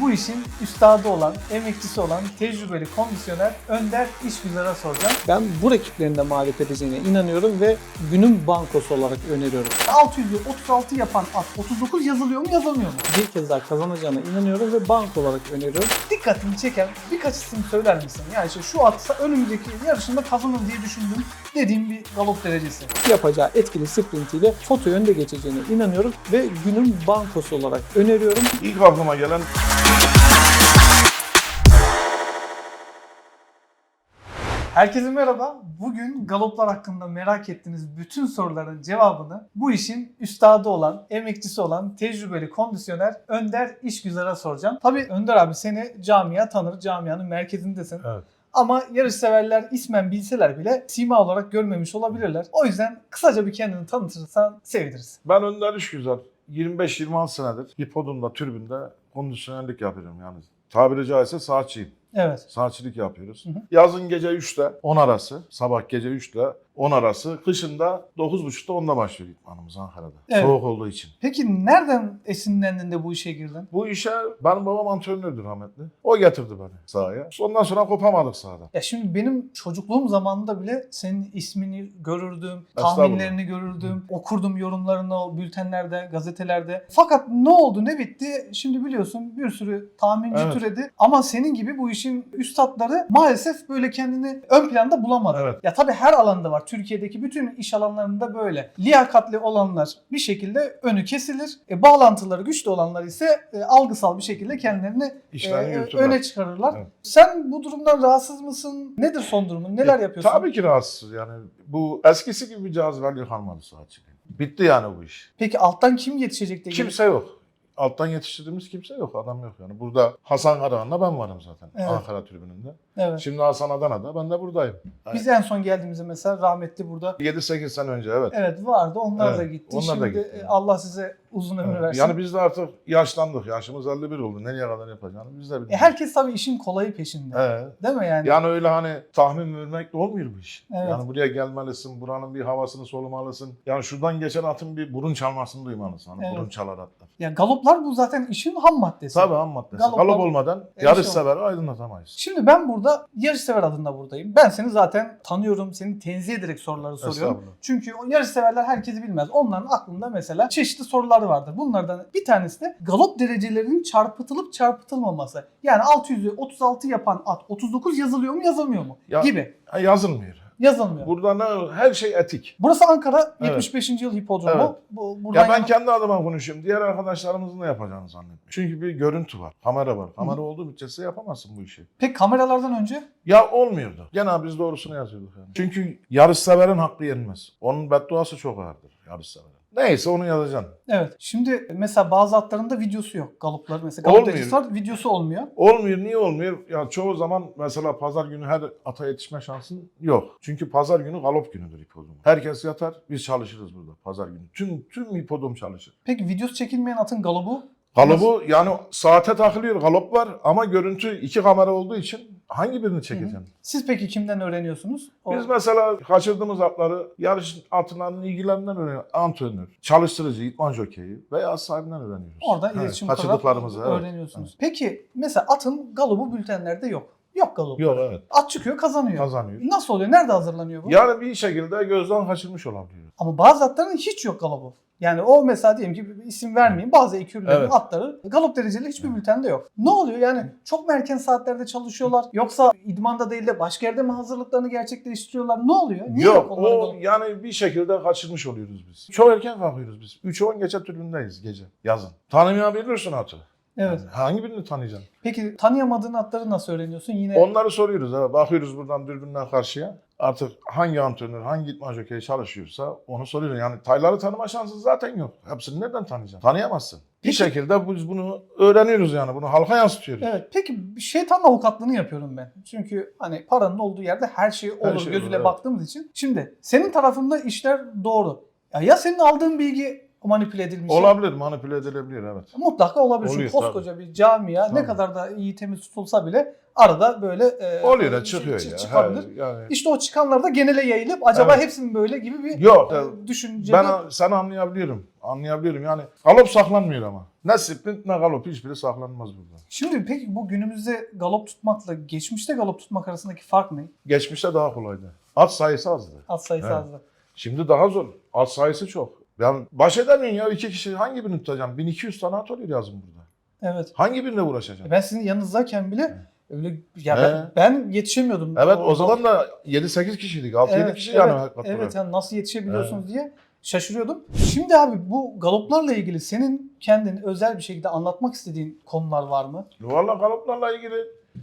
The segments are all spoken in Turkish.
bu işin üstadı olan, emekçisi olan, tecrübeli kondisyoner Önder İşgüzar'a soracağım. Ben bu rakiplerin de mağlup edeceğine inanıyorum ve günün bankosu olarak öneriyorum. 600'ü 36 yapan at 39 yazılıyor mu yazılmıyor mu? Bir kez daha kazanacağına inanıyorum ve banko olarak öneriyorum. Dikkatimi çeken birkaç isim söyler misin? Yani işte şu atsa önümüzdeki yarışında kazanır diye düşündüm dediğim bir galop derecesi. Yapacağı etkili sprintiyle foto önde geçeceğine inanıyorum ve günün bankosu olarak öneriyorum. İlk aklıma gelen Herkese merhaba. Bugün galoplar hakkında merak ettiğiniz bütün soruların cevabını bu işin üstadı olan, emekçisi olan, tecrübeli kondisyoner Önder İşgüzar'a soracağım. Tabii Önder abi seni camia tanır, camianın merkezindesin. Evet. Ama yarışseverler ismen bilseler bile sima olarak görmemiş olabilirler. O yüzden kısaca bir kendini tanıtırsan seviniriz. ben Önder İşgüzar. 25-26 senedir hipodromda, tribünde kondisyonerlik yapıyorum yani. Tabiri caizse saatçiyim. Evet. Saatçilik yapıyoruz. Hı hı. Yazın gece 3'te 10 arası, sabah gece 3'te 10 arası, kışında 9.30'da 10'da başlıyor idmanımız Ankara'da. Evet. Soğuk olduğu için. Peki nereden esinlendin de bu işe girdin? Bu işe benim babam antrenördü rahmetli. O getirdi beni sahaya. Ondan sonra kopamadık sahada. Ya şimdi benim çocukluğum zamanında bile senin ismini görürdüm, tahminlerini görürdüm, okurdum yorumlarını bültenlerde, gazetelerde. Fakat ne oldu, ne bitti? Şimdi biliyorsun bir sürü tahminci Evet. türedi. Ama senin gibi bu işin üstadları maalesef böyle kendini ön planda bulamadı. Evet. Ya tabii her alanda var. Türkiye'deki bütün iş alanlarında böyle. Liyakatli olanlar bir şekilde önü kesilir. E, bağlantıları güçlü olanlar ise e, algısal bir şekilde kendilerini İşlerini e, yürütürler. öne çıkarırlar. Evet. Sen bu durumdan rahatsız mısın? Nedir son durumun? Neler E, yapıyorsun? Tabii ki rahatsız yani. Bu eskisi gibi bir cazibeli kalmadı saatçiliğin. Bitti yani bu iş. Peki alttan kim yetişecek diye Kimse yok. Alttan yetiştirdiğimiz kimse yok. Adam yok yani. Burada Hasan Karahan'la ben varım zaten. Evet. Ankara tribününde. Evet. Şimdi Hasan Adana'da ben de buradayım. Biz en son geldiğimizde mesela rahmetli burada 7-8 sene önce evet. evet vardı. Onlar Evet, da gitti. onlar da Şimdi gitti. e, Allah size uzun ömür versin. Yani biz de artık yaşlandık. Yaşımız 51 oldu. Nereye kadar yapacağını biz de E, bilmiyoruz. herkes tabii işin kolayı peşinde. Evet. Değil mi yani? Yani öyle hani tahmin vermekle olmuyor bu iş. Evet. Yani buraya gelmelisin, buranın bir havasını solumalısın. Yani şuradan geçen atın bir burun çalmasını duymalısın. Hani Evet. burun çalar atlar. Ya galoplar bu zaten işin ham maddesi. Tabii ham maddesi. Galop- Galop, olmadan E, yarış o. severi aydınlatamayız. Şimdi ben burada yarışsever adında buradayım. Ben seni zaten tanıyorum. Seni tenzih ederek soruları soruyorum. Çünkü o yarışseverler herkesi bilmez. Onların aklında mesela çeşitli sorular vardır. Bunlardan bir tanesi de galop derecelerinin çarpıtılıp çarpıtılmaması. Yani 600'ü 36 yapan at 39 yazılıyor mu yazılmıyor mu Ya- gibi. Yazılmıyor. Yazılmıyor. Burada ne, her şey etik. Burası Ankara Evet. 75. yıl hipodromu. Evet. Bu, buradan Ya ben yana- kendi adıma konuşuyorum. Diğer arkadaşlarımızın da yapacağını zannetmiyorum. Çünkü bir görüntü var. Kamera var. Kamera olduğu müddetçe yapamazsın bu işi. Peki kameralardan önce Ya olmuyordu. Gene biz doğrusunu yazıyorduk yani. Çünkü yarışseverin hakkı yenmez. Onun bedduası çok ağırdır yarışseverin. Neyse onu yazacaksın. evet. Şimdi mesela bazı atların da videosu yok. Galoplar mesela galop Olmuyor. derecesi var videosu olmuyor. Olmuyor. Niye olmuyor? Ya çoğu zaman mesela pazar günü her ata yetişme şansın yok. Çünkü pazar günü galop günüdür hipodrom. Herkes yatar. Biz çalışırız burada pazar günü. Tüm tüm hipodrom çalışır. Peki videosu çekilmeyen atın galobu Galobu yani saate takılıyor galop var ama görüntü iki kamera olduğu için hangi birini çekeceksin? siz peki kimden öğreniyorsunuz? O- Biz mesela kaçırdığımız atları yarış atlarının ilgilerinden öğreniyoruz. Antrenör, çalıştırıcı, idman jokeyi veya sahibinden öğreniyoruz. Orada Evet, iletişim kaçırdıklarımızı kurarak evet. öğreniyorsunuz. Peki mesela atın galobu bültenlerde yok. Yok galobu. Yok evet At çıkıyor kazanıyor. kazanıyor. Nasıl oluyor? Nerede hazırlanıyor bu? Yani bir şekilde gözden kaçırmış olabiliyor. Ama bazı atların hiç yok galobu. Yani o mesela diyelim ki isim vermeyeyim. Bazı ekürlerin Evet. atları galop dereceli hiçbir bültende yok. Ne oluyor? Yani çok mu erken saatlerde çalışıyorlar? Yoksa idmanda değil de başka yerde mi hazırlıklarını gerçekleştiriyorlar? Ne oluyor? Niye yok, Yok o yani bir şekilde kaçırmış oluyoruz biz. Çok erken kalkıyoruz biz. 3-10 geçe tribündeyiz gece yazın. Tanımayabilirsin atı. Evet. Yani hangi birini tanıyacaksın? Peki tanıyamadığın atları nasıl öğreniyorsun? Yine Onları soruyoruz. Evet. Bakıyoruz buradan dürbünden karşıya. Artık hangi antrenör, hangi idman jokeyi çalışıyorsa onu soruyoruz. Yani tayları tanıma şansın zaten yok. Hepsini nereden tanıyacaksın? Tanıyamazsın. Bir Peki- şekilde biz bunu öğreniyoruz yani. Bunu halka yansıtıyoruz. Evet. Peki şeytan avukatlığını yapıyorum ben. Çünkü hani paranın olduğu yerde her şey olur şey gözüyle olur, evet. baktığımız için. Şimdi senin tarafında işler doğru. Ya, ya senin aldığın bilgi manipüle edilmiş. Olabilir, manipüle edilebilir evet. Mutlaka olabilir. Oluyor, Çünkü koskoca bir camia ne Tabii. kadar da iyi temiz tutulsa bile arada böyle e, Oluyor da çı- çıkıyor çı- ya. çıkabilir. He, yani. İşte o çıkanlar da genele yayılıp acaba Evet. hepsi mi böyle gibi bir Yok. e, düşünce. Ben sen anlayabiliyorum. Anlayabiliyorum. Yani galop saklanmıyor ama. Ne sprint ne galop hiçbiri saklanmaz burada. Şimdi peki bu günümüzde galop tutmakla geçmişte galop tutmak arasındaki fark ne? Geçmişte daha kolaydı. At sayısı azdı. At sayısı Evet. azdı. Şimdi daha zor. At sayısı çok. Yani baş edemiyorsun ya. iki kişi hangi birini tutacağım? 1200 tane at oluyor yazın burada. Evet. Hangi birine uğraşacaksın? Ben sizin yanınızdayken bile öyle ya ben, ben yetişemiyordum. Evet o zaman da 7-8 kişiydik. 6-7 Evet, kişi evet, yani hakikaten. Evet yani nasıl yetişebiliyorsunuz diye şaşırıyordum. Şimdi abi bu galoplarla ilgili senin kendin özel bir şekilde anlatmak istediğin konular var mı? Valla galoplarla ilgili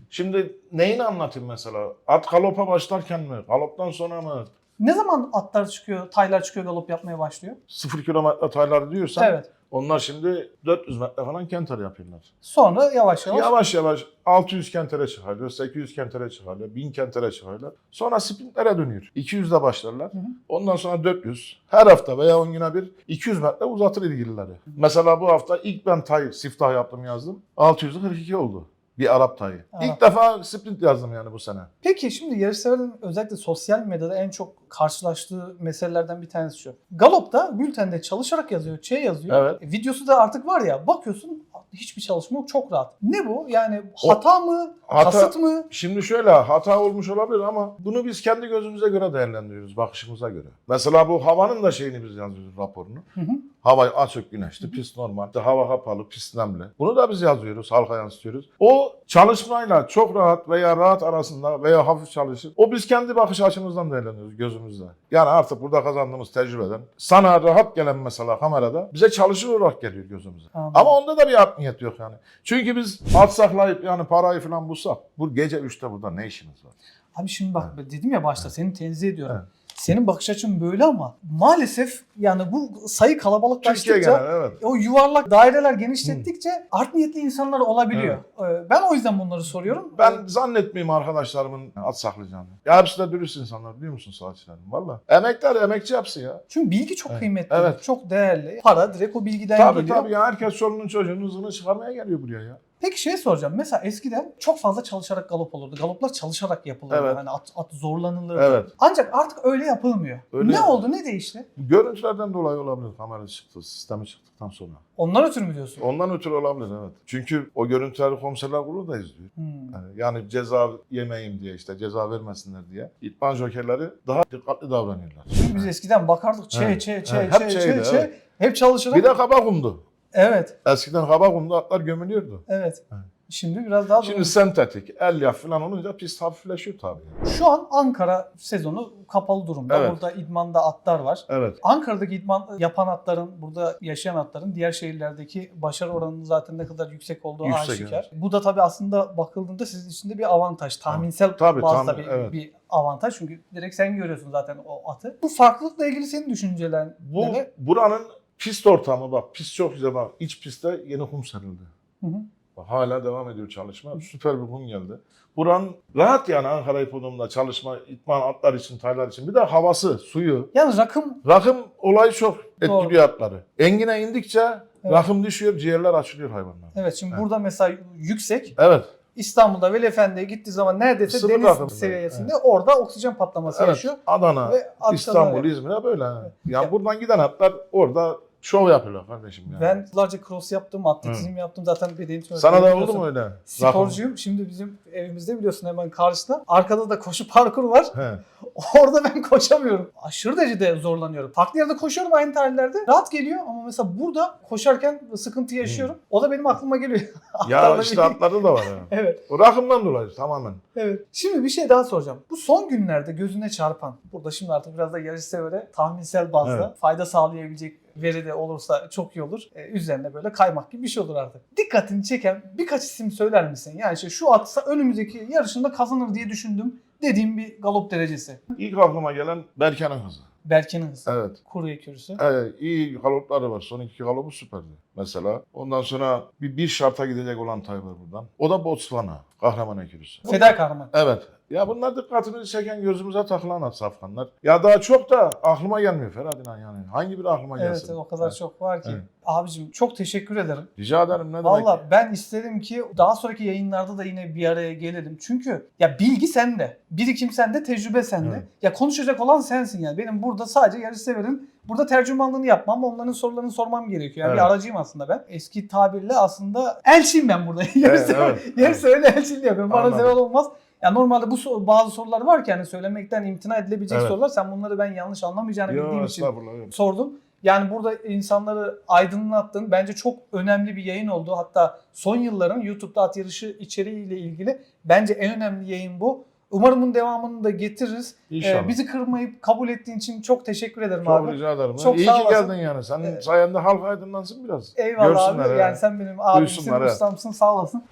şimdi neyini anlatayım mesela? At galopa başlarken mi? Galoptan sonra mı? Ne zaman atlar çıkıyor, taylar çıkıyor galop yapmaya başlıyor? 0 kilometre tayları diyorsan Evet. onlar şimdi 400 metre falan kentar yapıyorlar. Sonra yavaş yavaş. Yavaş yavaş 600 kentere çıkarıyor, 800 kentere çıkarıyor, 1000 kentere çıkarıyor. Sonra sprintlere dönüyor. 200'de başlarlar. Hı hı. Ondan sonra 400. Her hafta veya 10 güne bir 200 metre uzatır ilgilileri. Mesela bu hafta ilk ben tay siftah yaptım yazdım. 642 oldu. Bir Arap tayı. Arap. İlk defa sprint yazdım yani bu sene. Peki şimdi yarışseverlerin özellikle sosyal medyada en çok karşılaştığı meselelerden bir tanesi şu. Galop'ta bültende çalışarak yazıyor, Ç yazıyor. Evet. E, videosu da artık var ya bakıyorsun hiçbir çalışma yok çok rahat. Ne bu? Yani O- hata mı? Hata- Kasıt mı? Şimdi şöyle hata olmuş olabilir ama bunu biz kendi gözümüze göre değerlendiriyoruz, bakışımıza göre. Mesela bu havanın da şeyini biz yazıyoruz raporunu. Hı hı. Hava açık güneşli, pist normal, hava kapalı, pist nemli. Bunu da biz yazıyoruz, halka yansıtıyoruz. O çalışmayla çok rahat veya rahat arasında veya hafif çalışır. O biz kendi bakış açımızdan değerlendiriyoruz gözümüzde. Yani artık burada kazandığımız tecrübeden sana rahat gelen mesela kamerada bize çalışır olarak geliyor gözümüze. Anladım. Ama onda da bir niyet yok yani. Çünkü biz at saklayıp yani parayı falan bulsak bu gece 3'te burada ne işimiz var? Abi şimdi bak dedim ya başta seni tenzih ediyorum. Evet. Senin bakış açın böyle ama maalesef yani bu sayı Türkiye kalabalıklaştıkça genel evet. o yuvarlak daireler genişlettikçe art niyetli insanlar olabiliyor. Ee, Ben o yüzden bunları soruyorum. Ben Ee, zannetmeyeyim arkadaşlarımın at saklayacağını. Ya hepsi de dürüst insanlar biliyor musun saatçilerin? Valla. Emekler emekçi hepsi ya. Çünkü bilgi çok Evet. kıymetli, Evet. çok değerli. Para direkt o bilgiden Tabii geliyor. tabii ya herkes çoluğunun çocuğunun hızını çıkarmaya geliyor buraya ya. Peki şey soracağım. Mesela eskiden çok fazla çalışarak galop olurdu. Galoplar çalışarak yapılırdı. Evet. Hani at, at zorlanılırdı. Evet. Ancak artık öyle yapılmıyor. Öyle. Ne oldu? Ne değişti? Görüntülerden dolayı olabilir kamera çıktı, sistemi çıktıktan sonra. Ondan ötürü mü diyorsun? Ondan ötürü olabilir evet. Çünkü o görüntüleri komiserler kurulu da izliyor. Hmm. Yani, yani ceza yemeyeyim diye işte ceza vermesinler diye. İtman jokerleri daha dikkatli davranıyorlar. Çünkü biz eskiden bakardık çe Evet. çe çe Evet, çe çe çe. Hep çalışarak. Bir de kaba kumdu. Evet. Eskiden kaba kumdu atlar gömülüyordu. Evet. Evet. Şimdi biraz daha Şimdi sentetik, el yap falan olunca pist hafifleşiyor tabii. Şu an Ankara sezonu kapalı durumda. Evet. Burada idmanda atlar var. Evet. Ankara'daki idman yapan atların, burada yaşayan atların diğer şehirlerdeki başarı oranının zaten ne kadar yüksek olduğu Yüksek, aşikar. Bu da tabii aslında bakıldığında sizin için de bir avantaj. Tahminsel Tabii, bazda tahmin- bir, evet. bir avantaj. Çünkü direkt sen görüyorsun zaten o atı. Bu farklılıkla ilgili senin düşüncelerin Bu ne? buranın pist ortamı bak pist çok güzel bak iç pistte yeni kum serildi. Hı hı. Bak, hala devam ediyor çalışma. Süper bir kum geldi. Buranın rahat yani Ankara hipodromunda çalışma, itman atlar için, taylar için. Bir de havası, suyu. Yani rakım Rakım olayı çok Doğru. etkiliyor atları. Engine indikçe Evet. rakım düşüyor, ciğerler açılıyor hayvanlar. evet şimdi Evet. burada mesela yüksek Evet. İstanbul'da Veli Efendi'ye gittiği zaman neredeyse Sınır deniz rakımında, seviyesinde orada oksijen patlaması evet. yaşıyor. Adana, Ve İstanbul, öyle. İzmir'e böyle. Yani Ya- buradan giden atlar orada şov yapıyorlar kardeşim. Yani. Ben yıllarca cross yaptım, atletizm yaptım. Zaten bedenim Sana da oldu mu öyle? Sporcuyum. Şimdi bizim evimizde biliyorsun hemen karşıda. Arkada da koşu parkur var. He. Orada ben koşamıyorum. Aşırı derecede zorlanıyorum. Farklı yerde koşuyorum aynı tarihlerde. Rahat geliyor ama mesela burada koşarken sıkıntı yaşıyorum. O da benim aklıma geliyor. Ya işte atlarda da var. Yani. Evet. O rakımdan dolayı tamamen. Evet. Şimdi bir şey daha soracağım. Bu son günlerde gözüne çarpan, burada şimdi artık biraz da yarış severe tahminsel bazda Evet. fayda sağlayabilecek veri de olursa çok iyi olur. Ee, üzerine böyle kaymak gibi bir şey olur artık. Dikkatini çeken birkaç isim söyler misin? Yani işte şu atsa önümüzdeki yarışında kazanır diye düşündüm dediğim bir galop derecesi. İlk aklıma gelen Berke'nin hızı. Berke'nin hızı. Evet. Kuru ekürüsü. Evet, iyi galopları var. Son iki galopu süperdi mesela. Ondan sonra bir, bir şarta gidecek olan tay var buradan. O da Botswana. Kahraman ekürüsü. Feda kahraman. Evet. Ya bunlar dikkatimizi çeken gözümüze takılan safkanlar. Ya daha çok da aklıma gelmiyor Ferhat İnan yani. Hangi bir aklıma Evet, gelsin? o kadar Evet. çok var ki. Evet. Abicim çok teşekkür ederim. Rica ederim ne demek. Valla ben isterim ki daha sonraki yayınlarda da yine bir araya gelelim. Çünkü ya bilgi sende, birikim sende, tecrübe sende. Evet. Ya konuşacak olan sensin yani. Benim burada sadece yarış severin Burada tercümanlığını yapmam, onların sorularını sormam gerekiyor. Yani Evet. bir aracıyım aslında ben. Eski tabirle aslında elçiyim ben burada. Yarısı, evet, yarısı öyle elçiliği yapıyorum. Bana zeval olmaz. Ya normalde bu so- bazı sorular var ki hani söylemekten imtina edilebilecek Evet. sorular. Sen bunları ben yanlış anlamayacağını bildiğim için estağfurullah. evet. sordum. Yani burada insanları aydınlattın. Bence çok önemli bir yayın oldu. Hatta son yılların YouTube'da at yarışı içeriğiyle ilgili bence en önemli yayın bu. Umarım bunun devamını da getiririz. Ee, İnşallah. bizi kırmayıp kabul ettiğin için çok teşekkür ederim Çok abi. rica ederim. Çok İyi sağ ki olasın. geldin yani. Senin Evet. sayende halk aydınlansın biraz. Eyvallah Görsünler, abi. Yani sen benim abimsin, Duysunlar, evet. ustamsın. Sağ olasın.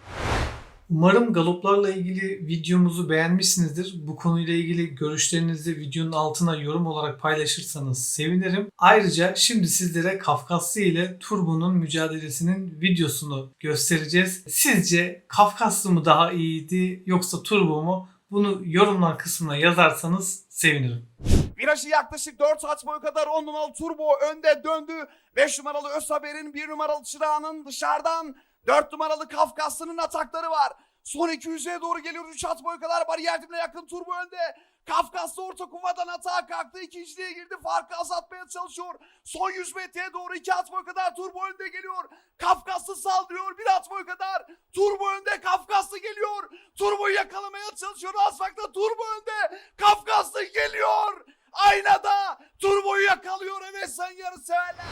Umarım galoplarla ilgili videomuzu beğenmişsinizdir. Bu konuyla ilgili görüşlerinizi videonun altına yorum olarak paylaşırsanız sevinirim. Ayrıca şimdi sizlere Kafkaslı ile Turbo'nun mücadelesinin videosunu göstereceğiz. Sizce Kafkaslı mı daha iyiydi yoksa Turbo mu? Bunu yorumlar kısmına yazarsanız sevinirim. Virajı yaklaşık 4 saat boyu kadar 10 numaralı Turbo önde döndü. 5 numaralı Özhaber'in 1 numaralı Çırağan'ın dışarıdan 4 numaralı Kafkaslı'nın atakları var. Son 200'e doğru geliyor 3 at boyu kadar bariyer dibine yakın Turbo önde. Kafkaslı orta kuvadan atağa kalktı. ikinciliğe girdi. Farkı azaltmaya çalışıyor. Son 100 metreye doğru 2 at boyu kadar Turbo önde geliyor. Kafkaslı saldırıyor. Bir at boyu kadar. Turbo önde. Kafkaslı geliyor. Turbo'yu yakalamaya çalışıyor. Asfakta Turbo önde. Kafkaslı geliyor. Aynada Turbo'yu yakalıyor. Evet sen yarı severler.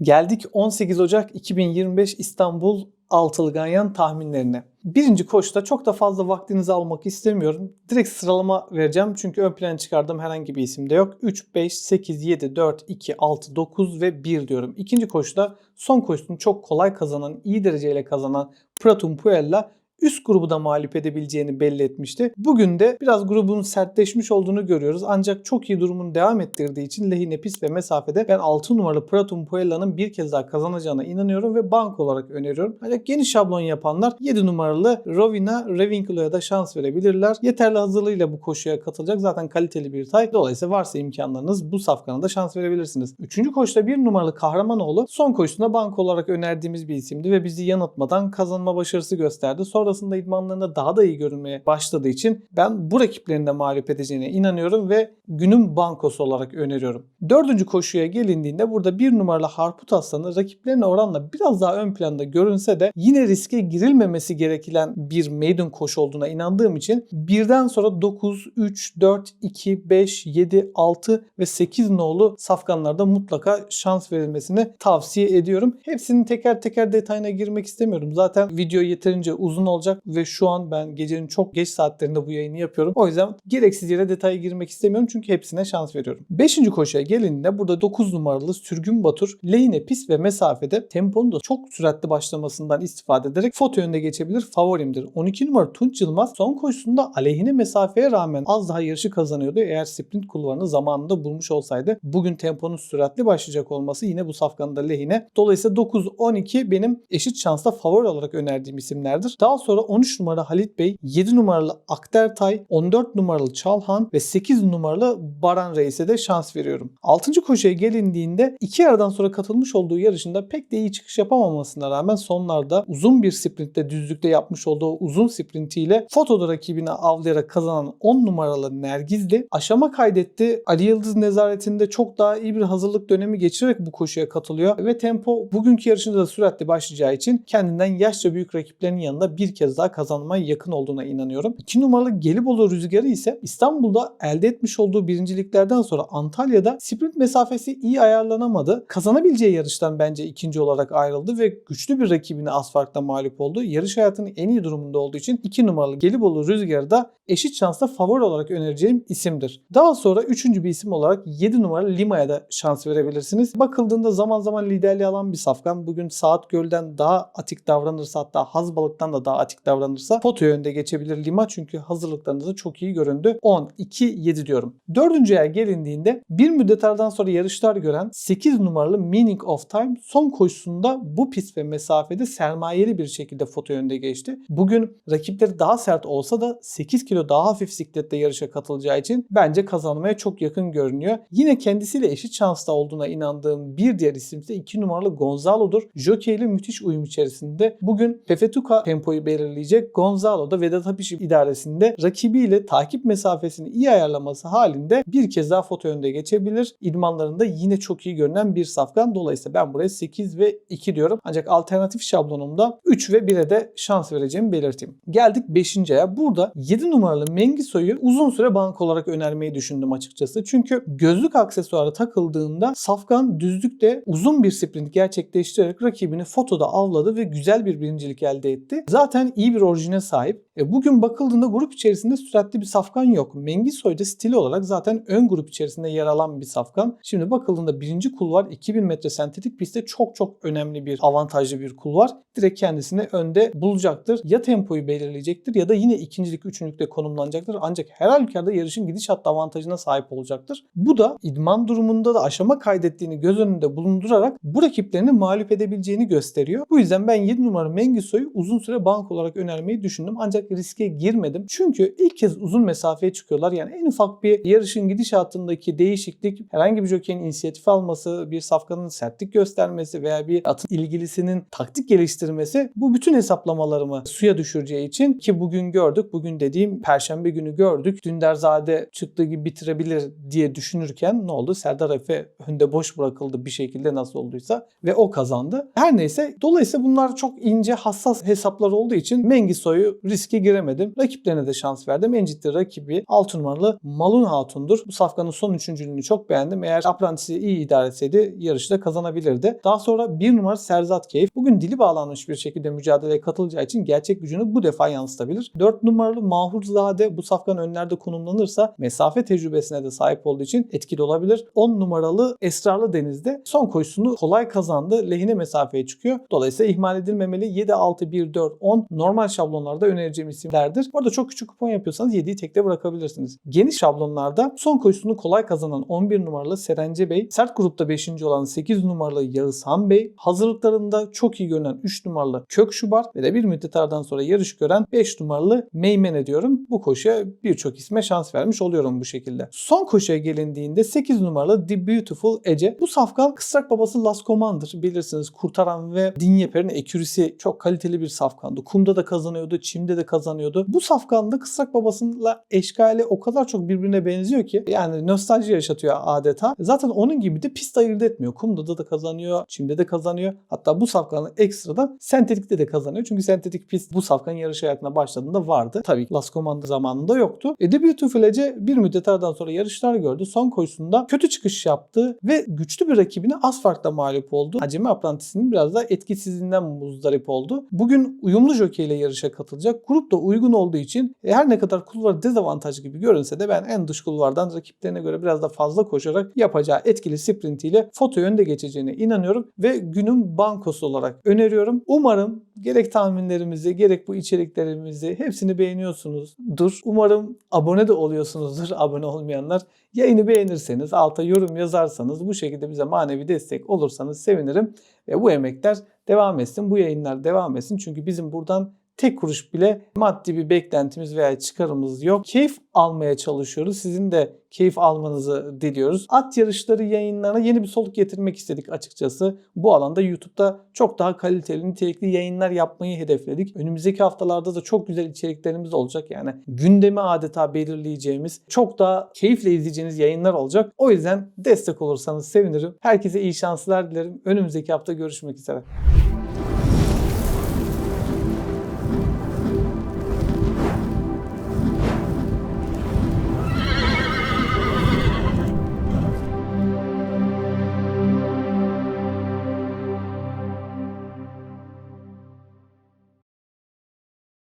Geldik 18 Ocak 2025 İstanbul Altılı Ganyan tahminlerine. Birinci koşuda çok da fazla vaktinizi almak istemiyorum. Direkt sıralama vereceğim çünkü ön plana çıkardığım herhangi bir isim de yok. 3, 5, 8, 7, 4, 2, 6, 9 ve 1 diyorum. İkinci koşuda son koşusunu çok kolay kazanan, iyi dereceyle kazanan Pratum Puella üst grubu da mağlup edebileceğini belli etmişti. Bugün de biraz grubun sertleşmiş olduğunu görüyoruz. Ancak çok iyi durumunu devam ettirdiği için lehine pist ve mesafede ben 6 numaralı Pratum Puella'nın bir kez daha kazanacağına inanıyorum ve bank olarak öneriyorum. Ancak geniş şablon yapanlar 7 numaralı Rovina Revinklo'ya da şans verebilirler. Yeterli hazırlığıyla bu koşuya katılacak. Zaten kaliteli bir tay. Dolayısıyla varsa imkanlarınız bu safkana da şans verebilirsiniz. Üçüncü koşuda 1 numaralı Kahramanoğlu son koşusunda bank olarak önerdiğimiz bir isimdi ve bizi yanıltmadan kazanma başarısı gösterdi. Sonrasında idmanlarında daha da iyi görünmeye başladığı için ben bu rakiplerini de mağlup edeceğine inanıyorum ve günün bankosu olarak öneriyorum. Dördüncü koşuya gelindiğinde burada bir numaralı Harput Aslanı rakiplerine oranla biraz daha ön planda görünse de yine riske girilmemesi gereken bir maiden koşu olduğuna inandığım için birden sonra 9, 3, 4, 2, 5, 7, 6 ve 8 nolu safkanlarda mutlaka şans verilmesini tavsiye ediyorum. Hepsinin teker teker detayına girmek istemiyorum. Zaten video yeterince uzun olacak ve şu an ben gecenin çok geç saatlerinde bu yayını yapıyorum. O yüzden gereksiz yere detaya girmek istemiyorum çünkü hepsine şans veriyorum. 5. koşuya gelindiğinde burada 9 numaralı Sürgün Batur lehine pist ve mesafede temponun da çok süratli başlamasından istifade ederek foto önde geçebilir favorimdir. 12 numara Tunç Yılmaz son koşusunda aleyhine mesafeye rağmen az daha yarışı kazanıyordu. Eğer sprint kulvarını zamanında bulmuş olsaydı bugün temponun süratli başlayacak olması yine bu safkanın da lehine. Dolayısıyla 9-12 benim eşit şansla favori olarak önerdiğim isimlerdir. Daha sonra 13 numara Halit Bey, 7 numaralı Akdertay, 14 numaralı Çalhan ve 8 numaralı Baran Reis'e de şans veriyorum. 6. koşuya gelindiğinde iki aradan sonra katılmış olduğu yarışında pek de iyi çıkış yapamamasına rağmen sonlarda uzun bir sprintte düzlükte yapmış olduğu uzun sprintiyle fotoda rakibini avlayarak kazanan 10 numaralı Nergizli aşama kaydetti. Ali Yıldız nezaretinde çok daha iyi bir hazırlık dönemi geçirerek bu koşuya katılıyor ve tempo bugünkü yarışında da süratli başlayacağı için kendinden yaşça büyük rakiplerinin yanında bir kez daha kazanmaya yakın olduğuna inanıyorum. 2 numaralı Gelibolu Rüzgarı ise İstanbul'da elde etmiş olduğu birinciliklerden sonra Antalya'da sprint mesafesi iyi ayarlanamadı. Kazanabileceği yarıştan bence ikinci olarak ayrıldı ve güçlü bir rakibine az farkla mağlup oldu. Yarış hayatının en iyi durumunda olduğu için 2 numaralı Gelibolu Rüzgarı da eşit şansla favori olarak önereceğim isimdir. Daha sonra üçüncü bir isim olarak 7 numaralı Lima'ya da şans verebilirsiniz. Bakıldığında zaman zaman liderliği alan bir safkan. Bugün Saat Göl'den daha atik davranırsa hatta Haz Balık'tan da daha atik davranırsa foto önde geçebilir Lima çünkü hazırlıklarında da çok iyi göründü. 10, 2, 7 diyorum. Dördüncüye gelindiğinde bir müddet aradan sonra yarışlar gören 8 numaralı Meaning of Time son koşusunda bu pist ve mesafede sermayeli bir şekilde foto önde geçti. Bugün rakipleri daha sert olsa da 8 kilo daha hafif sikletle yarışa katılacağı için bence kazanmaya çok yakın görünüyor. Yine kendisiyle eşit şanslı olduğuna inandığım bir diğer isim ise 2 numaralı Gonzalo'dur. Jockey ile müthiş uyum içerisinde. Bugün Pefetuka tempoyu belirleyecek. Gonzalo da Vedat Hapişi idaresinde rakibiyle takip mesafesini iyi ayarlaması halinde bir kez daha foto önde geçebilir. İdmanlarında yine çok iyi görünen bir safkan. Dolayısıyla ben buraya 8 ve 2 diyorum. Ancak alternatif şablonumda 3 ve 1'e de şans vereceğimi belirteyim. Geldik 5. aya. Burada 7 numaralı Mengiso'yu uzun süre bank olarak önermeyi düşündüm açıkçası. Çünkü gözlük aksesuarı takıldığında Safkan düzlükte uzun bir sprint gerçekleştirerek rakibini fotoda avladı ve güzel bir birincilik elde etti. Zaten iyi bir orijine sahip. E bugün bakıldığında grup içerisinde süratli bir safkan yok. Mengisoy da stili olarak zaten ön grup içerisinde yer alan bir safkan. Şimdi bakıldığında birinci kulvar 2000 metre sentetik pistte çok çok önemli bir avantajlı bir kulvar. Direkt kendisini önde bulacaktır. Ya tempoyu belirleyecektir ya da yine ikincilik, üçüncülükte konumlanacaktır. Ancak her halükarda yarışın gidiş hattı avantajına sahip olacaktır. Bu da idman durumunda da aşama kaydettiğini göz önünde bulundurarak bu rakiplerini mağlup edebileceğini gösteriyor. Bu yüzden ben 7 numara Mengisoy'u uzun süre bank olarak önermeyi düşündüm. Ancak riske girmedim. Çünkü ilk kez uzun mesafeye çıkıyorlar. Yani en ufak bir yarışın gidişatındaki değişiklik, herhangi bir jokeyin inisiyatif alması, bir safkanın sertlik göstermesi veya bir atın ilgilisinin taktik geliştirmesi bu bütün hesaplamalarımı suya düşüreceği için ki bugün gördük. Bugün dediğim perşembe günü gördük. Dünderzade çıktığı gibi bitirebilir diye düşünürken ne oldu? Serdar Efe önde boş bırakıldı bir şekilde nasıl olduysa ve o kazandı. Her neyse dolayısıyla bunlar çok ince hassas hesaplar olduğu için Mengisoy'u riske giremedim. Rakiplerine de şans verdim. En ciddi rakibi 6 numaralı Malun Hatun'dur. Bu safkanın son üçüncülüğünü çok beğendim. Eğer Apprentice'i iyi idare etseydi yarışta kazanabilirdi. Daha sonra 1 numara Serzat Keyif. Bugün dili bağlanmış bir şekilde mücadeleye katılacağı için gerçek gücünü bu defa yansıtabilir. 4 numaralı Mahurzade bu safkan önlerde konumlanırsa mesafe tecrübesine de sahip olduğu için etkili olabilir. 10 numaralı Esrarlı Deniz'de son koşusunu kolay kazandı. Lehine mesafeye çıkıyor. Dolayısıyla ihmal edilmemeli. 7, 6, 1, 4, 10 normal şablonlarda önereceğim isimlerdir. Bu arada çok küçük kupon yapıyorsanız 7'yi tekte bırakabilirsiniz. Geniş şablonlarda son koşusunu kolay kazanan 11 numaralı Serence Bey, sert grupta 5. olan 8 numaralı Yağızhan Bey, hazırlıklarında çok iyi görünen 3 numaralı Kök Şubar ve de bir müddet aradan sonra yarış gören 5 numaralı Meymen diyorum. Bu koşuya birçok isme şans vermiş oluyorum bu şekilde. Son koşuya gelindiğinde 8 numaralı The Beautiful Ece. Bu safkan kısrak babası Las Commander. Bilirsiniz kurtaran ve Dinyeper'in ekürisi çok kaliteli bir safkandı. Kumda da kazanıyordu, çimde de kazanıyordu. Bu safkan da kısrak babasıyla eşkali o kadar çok birbirine benziyor ki yani nostalji yaşatıyor adeta. Zaten onun gibi de pist ayırt etmiyor. Kumda da, kazanıyor, çimde de kazanıyor. Hatta bu safkanın ekstradan sentetikte de kazanıyor. Çünkü sentetik pist bu safkan yarış hayatına başladığında vardı. Tabii Las Commander zamanında yoktu. E, The Beautiful Ece bir müddet aradan sonra yarışlar gördü. Son koşusunda kötü çıkış yaptı ve güçlü bir rakibine az farkla mağlup oldu. Acemi Apprentice'nin biraz da etkisizliğinden muzdarip oldu. Bugün uyumlu jockey ile yarışa katılacak. Grup da uygun olduğu için e, her ne kadar kulvar dezavantaj gibi görünse de ben en dış kulvardan rakiplerine göre biraz da fazla koşarak yapacağı etkili sprintiyle foto önde geçeceğine inanıyorum ve günün bankosu olarak öneriyorum. Umarım gerek tahminlerimizi gerek bu içeriklerimizi hepsini beğeniyorsunuzdur. Umarım abone de oluyorsunuzdur abone olmayanlar. Yayını beğenirseniz alta yorum yazarsanız bu şekilde bize manevi destek olursanız sevinirim. Ve bu emekler devam etsin. Bu yayınlar devam etsin. Çünkü bizim buradan tek kuruş bile maddi bir beklentimiz veya çıkarımız yok. Keyif almaya çalışıyoruz. Sizin de keyif almanızı diliyoruz. At yarışları yayınlarına yeni bir soluk getirmek istedik açıkçası. Bu alanda YouTube'da çok daha kaliteli, nitelikli yayınlar yapmayı hedefledik. Önümüzdeki haftalarda da çok güzel içeriklerimiz olacak. Yani gündemi adeta belirleyeceğimiz, çok daha keyifle izleyeceğiniz yayınlar olacak. O yüzden destek olursanız sevinirim. Herkese iyi şanslar dilerim. Önümüzdeki hafta görüşmek üzere.